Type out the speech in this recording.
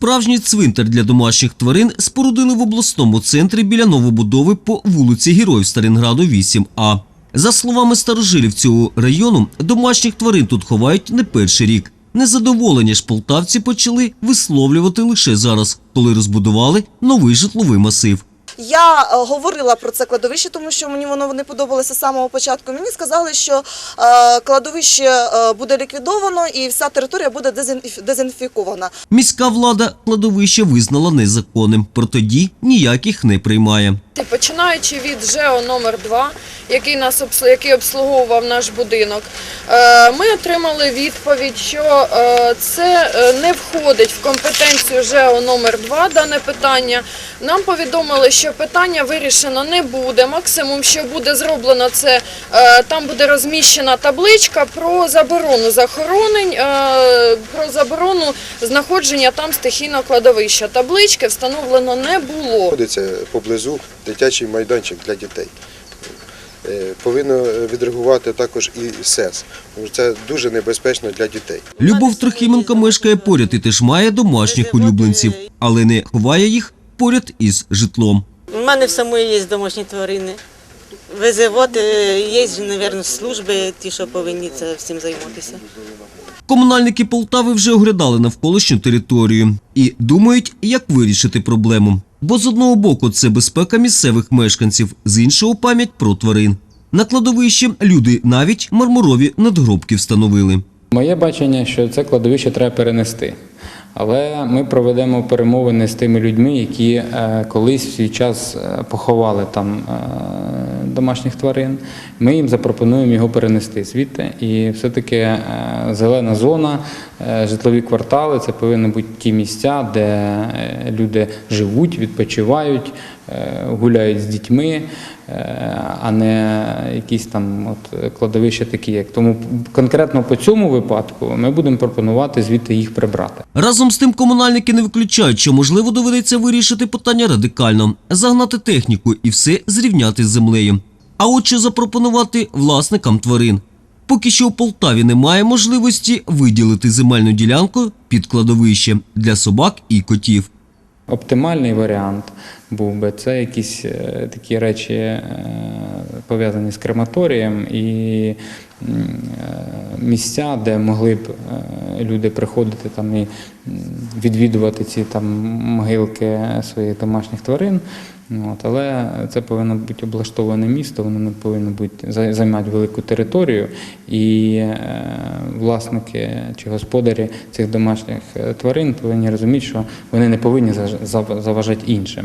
Справжній цвинтар для домашніх тварин спорудили в обласному центрі біля новобудови по вулиці Героїв Сталінграду 8А. За словами старожилів цього району, домашніх тварин тут ховають не перший рік. Незадоволення ж полтавці почали висловлювати лише зараз, коли розбудували новий житловий масив. Я е, говорила про це кладовище, тому що мені воно не подобалося з самого початку. Мені сказали, що е, кладовище е, буде ліквідовано і вся територія буде дезінфі- дезінфікована. Міська влада кладовище визнала незаконним, проте ніяких не приймає. Починаючи від ЖЕО номер 2 який нас який обслуговував наш будинок, ми отримали відповідь, що це не входить в компетенцію ЖЕО номер 2 дане питання. Нам повідомили, що питання вирішено не буде. Максимум, що буде зроблено, це е, там буде розміщена табличка про заборону захоронень, е, про заборону знаходження там стихійного кладовища. Таблички встановлено не було. Знаходиться поблизу дитячий майданчик для дітей. Е, Повинно відреагувати також і СЕС, це дуже небезпечно для дітей. Любов Трохименко мешкає поряд і теж має домашніх улюбленців, але не ховає їх поряд із житлом. У мене в самої є домашні тварини. Визивати є, мабуть, служби, ті, що повинні це всім займатися. Комунальники Полтави вже оглядали навколишню територію і думають, як вирішити проблему. Бо з одного боку це безпека місцевих мешканців, з іншого пам'ять про тварин. На кладовищі люди навіть мармурові надгробки встановили. Моє бачення, що це кладовище треба перенести. Але ми проведемо перемовини з тими людьми, які е, колись в свій час е, поховали там е, домашніх тварин. Ми їм запропонуємо його перенести звідти. І все-таки зелена зона, житлові квартали це повинні бути ті місця, де люди живуть, відпочивають, гуляють з дітьми, е, а не якісь там от кладовища такі, як тому конкретно по цьому випадку ми будемо пропонувати звідти їх прибрати. Разом з тим комунальники не виключають, що можливо доведеться вирішити питання радикально, загнати техніку і все зрівняти з землею. А от що запропонувати власникам тварин. Поки що у Полтаві немає можливості виділити земельну ділянку під кладовище для собак і котів. Оптимальний варіант був би. Це якісь е, такі речі е, пов'язані з крематорієм і е, місця, де могли б е, люди приходити там і відвідувати ці там могилки своїх домашніх тварин. От, але це повинно бути облаштоване місто, воно не повинно бути зай- займати велику територію, і е, власники чи господарі цих домашніх тварин повинні розуміти, що вони не повинні заважати іншим.